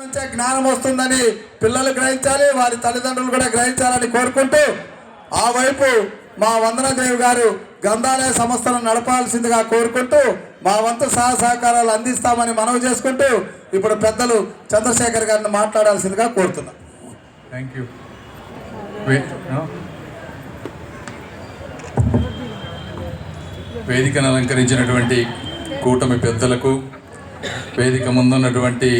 నుంచే జ్ఞానం వస్తుందని పిల్లలు గ్రహించాలి వారి తల్లిదండ్రులు కూడా గ్రహించాలని కోరుకుంటూ ఆ వైపు మా వందనదేవి గారు గ్రంథాలయ సంస్థలను నడపాల్సిందిగా కోరుకుంటూ మా వంతు సహా సహకారాలు అందిస్తామని మనవి చేసుకుంటూ ఇప్పుడు పెద్దలు చంద్రశేఖర్ గారిని మాట్లాడాల్సిందిగా కోరుతున్నాం. థ్యాంక్ యూ వేదికను అలంకరించినటువంటి కూటమి పెద్దలకు వేదిక ముందున్నటువంటి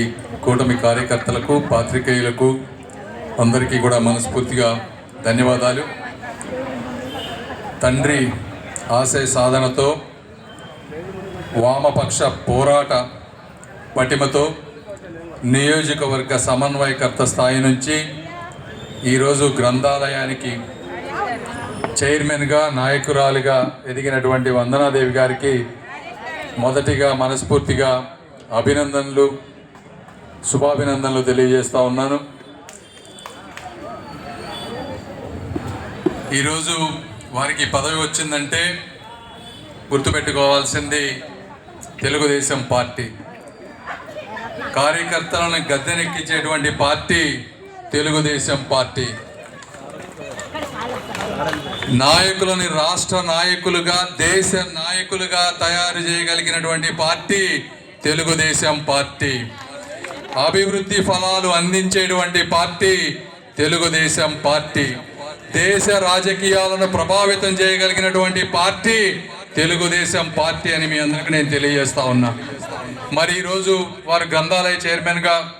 కూటమి కార్యకర్తలకు పాత్రికేయులకు అందరికీ కూడా మనస్ఫూర్తిగా ధన్యవాదాలు. తండ్రి ఆశయ సాధనతో వామపక్ష పోరాట పటిమతో నియోజకవర్గ సమన్వయకర్త స్థాయి నుంచి ఈరోజు గ్రంథాలయానికి చైర్మన్గా నాయకురాలిగా ఎదిగినటువంటి వందనాదేవి గారికి మొదటిగా మనస్ఫూర్తిగా అభినందనలు శుభాభినందనలు తెలియజేస్తా ఉన్నాను. ఈరోజు వారికి పదవి వచ్చిందంటే గుర్తుపెట్టుకోవాల్సింది తెలుగుదేశం పార్టీ. కార్యకర్తలను గద్దెనెక్కించేటువంటి పార్టీ తెలుగుదేశం పార్టీ. నాయకులని రాష్ట్ర నాయకులుగా దేశ నాయకులుగా తయారు చేయగలిగినటువంటి పార్టీ తెలుగుదేశం పార్టీ. అభివృద్ధి ఫలాలు అందించేటువంటి పార్టీ తెలుగుదేశం పార్టీ. దేశ రాజకీయాలను ప్రభావితం చేయగలిగినటువంటి పార్టీ తెలుగుదేశం పార్టీ అని మీ అందరికీ నేను తెలియజేస్తా ఉన్నా. మరి ఈరోజు వారు గ్రంథాలయ చైర్మన్గా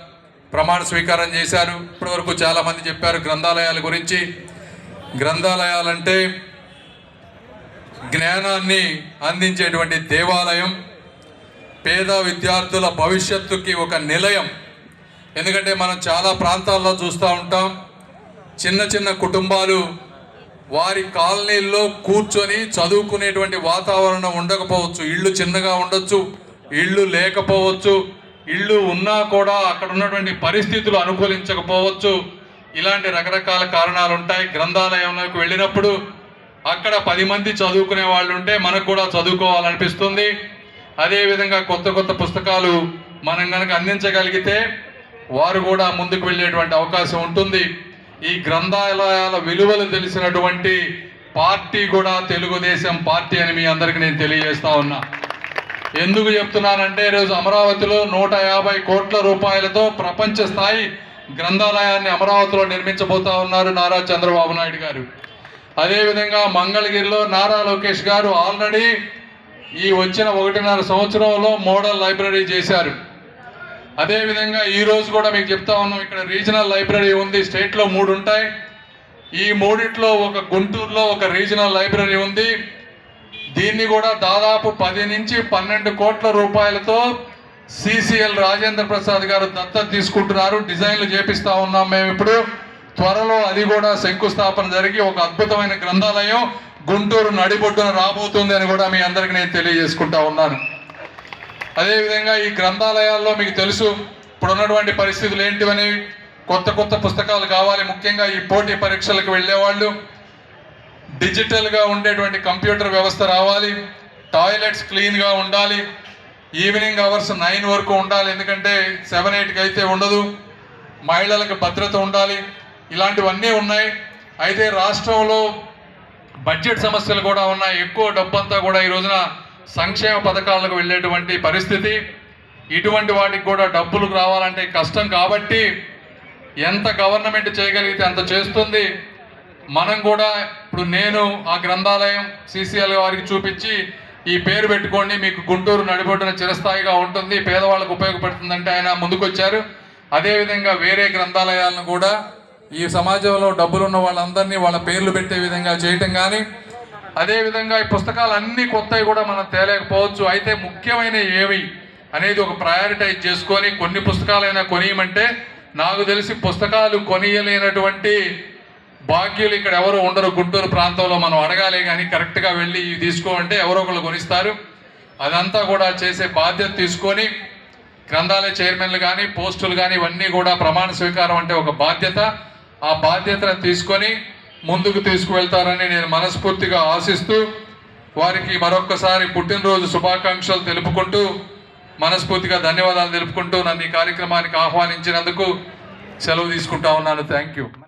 ప్రమాణ స్వీకారం చేశారు. ఇప్పటివరకు చాలామంది చెప్పారు గ్రంథాలయాల గురించి. గ్రంథాలయాలంటే జ్ఞానాన్ని అందించేటువంటి దేవాలయం. పేద విద్యార్థుల భవిష్యత్తుకి ఒక నిలయం. ఎందుకంటే మనం చాలా ప్రాంతాల్లో చూస్తూ ఉంటాం. చిన్న చిన్న కుటుంబాలు వారి కాలనీల్లో కూర్చొని చదువుకునేటువంటి వాతావరణం ఉండకపోవచ్చు. ఇళ్ళు చిన్నగా ఉండొచ్చు ఇళ్ళు లేకపోవచ్చు ఇళ్ళు ఉన్నా కూడా అక్కడ ఉన్నటువంటి పరిస్థితులు అనుకూలించకపోవచ్చు. ఇలాంటి రకరకాల కారణాలు ఉంటాయి. గ్రంథాలయంలోకి వెళ్ళినప్పుడు అక్కడ పది మంది చదువుకునే వాళ్ళు ఉంటే మనకు కూడా చదువుకోవాలనిపిస్తుంది. అదేవిధంగా కొత్త కొత్త పుస్తకాలు మనం కనుక అందించగలిగితే వారు కూడా ముందుకు వెళ్ళేటువంటి అవకాశం ఉంటుంది. ఈ గ్రంథాలయాల విలువలు తెలిసినటువంటి పార్టీ కూడా తెలుగుదేశం పార్టీ అని మీ అందరికీ నేను తెలియజేస్తా ఉన్నా. ఎందుకు చెప్తున్నానంటే ఈరోజు అమరావతిలో నూట యాభై కోట్ల రూపాయలతో ప్రపంచ స్థాయి గ్రంథాలయాన్ని అమరావతిలో నిర్మించబోతా ఉన్నారు నారా చంద్రబాబు నాయుడు గారు. అదేవిధంగా మంగళగిరిలో నారా లోకేష్ గారు ఆల్రెడీ ఈ వచ్చిన ఒకటిన్నర సంవత్సరంలో మోడల్ లైబ్రరీ చేశారు. అదేవిధంగా ఈరోజు కూడా మీకు చెప్తా ఉన్నాం ఇక్కడ రీజనల్ లైబ్రరీ ఉంది స్టేట్లో మూడు ఉంటాయి ఈ మూడిట్లో ఒక గుంటూరులో ఒక రీజనల్ లైబ్రరీ ఉంది. దీన్ని కూడా దాదాపు పది నుంచి పన్నెండు కోట్ల రూపాయలతో సిసిఎల్ రాజేంద్ర ప్రసాద్ గారు దత్తత తీసుకుంటున్నారు డిజైన్లు చేపిస్తా ఉన్నాం మేము ఇప్పుడు. త్వరలో అది కూడా శంకుస్థాపన జరిగి ఒక అద్భుతమైన గ్రంథాలయం గుంటూరు నడిబొడ్డున రాబోతుంది అని కూడా మీ అందరికి నేను తెలియజేసుకుంటా ఉన్నాను. అదేవిధంగా ఈ గ్రంథాలయాల్లో మీకు తెలుసు ఇప్పుడు ఉన్నటువంటి పరిస్థితులు ఏంటివని కొత్త కొత్త పుస్తకాలు కావాలి. ముఖ్యంగా ఈ పోటీ పరీక్షలకు వెళ్ళేవాళ్ళు డిజిటల్గా ఉండేటువంటి కంప్యూటర్ వ్యవస్థ రావాలి టాయిలెట్స్ క్లీన్గా ఉండాలి ఈవినింగ్ అవర్స్ నైన్ వరకు ఉండాలి ఎందుకంటే సెవెన్ ఎయిట్కి అయితే ఉండదు మహిళలకు భద్రత ఉండాలి ఇలాంటివన్నీ ఉన్నాయి. అయితే రాష్ట్రంలో బడ్జెట్ సమస్యలు కూడా ఉన్నాయి. ఎక్కువ డబ్బంతా కూడా ఈ రోజున సంక్షేమ పథకాలకు వెళ్ళేటువంటి పరిస్థితి. ఇటువంటి వాటికి కూడా డబ్బులు రావాలంటే కష్టం కాబట్టి ఎంత గవర్నమెంట్ చేయగలిగితే అంత చేస్తుంది. మనం కూడా ఇప్పుడు నేను ఆ గ్రంథాలయం సిసిఎల్ వారికి చూపించి ఈ పేరు పెట్టుకోండి. మీకు గుంటూరు నడిబొడ్డున చిరస్థాయిగా ఉంటుంది. పేదవాళ్ళకు ఉపయోగపడుతుందంటే ఆయన ముందుకొచ్చారు. అదేవిధంగా వేరే గ్రంథాలయాలను కూడా ఈ సమాజంలో డబ్బులు ఉన్న వాళ్ళందరినీ వాళ్ళ పేర్లు పెట్టే విధంగా చేయటం కానీ అదేవిధంగా ఈ పుస్తకాలు అన్ని కొత్తవి కూడా మనం తేలేకపోవచ్చు. అయితే ముఖ్యమైన ఏవి అనేది ఒక ప్రయారిటైజ్ చేసుకొని కొన్ని పుస్తకాలైనా కొనియమంటే నాకు తెలిసి పుస్తకాలు కొనియలేనటువంటి భాగ్యులు ఇక్కడ ఎవరు ఉండరు. గుంటూరు ప్రాంతంలో మనం అడగాలి కానీ కరెక్ట్గా వెళ్ళి ఇవి తీసుకోమంటే ఎవరో ఒకళ్ళు కొనిస్తారు. అదంతా కూడా చేసే బాధ్యత తీసుకొని గ్రంథాలయ చైర్మన్లు కానీ పోస్టులు కానీ ఇవన్నీ కూడా ప్రమాణ స్వీకారం అంటే ఒక బాధ్యత. ఆ బాధ్యతను తీసుకొని ముందుకు తీసుకువెళ్తారని నేను మనస్ఫూర్తిగా ఆశిస్తూ వారికి మరొక్కసారి పుట్టినరోజు శుభాకాంక్షలు తెలుపుకుంటూ మనస్ఫూర్తిగా ధన్యవాదాలు తెలుపుకుంటూ నన్ను ఈ కార్యక్రమానికి ఆహ్వానించినందుకు సెలవు తీసుకుంటా ఉన్నాను. Thank you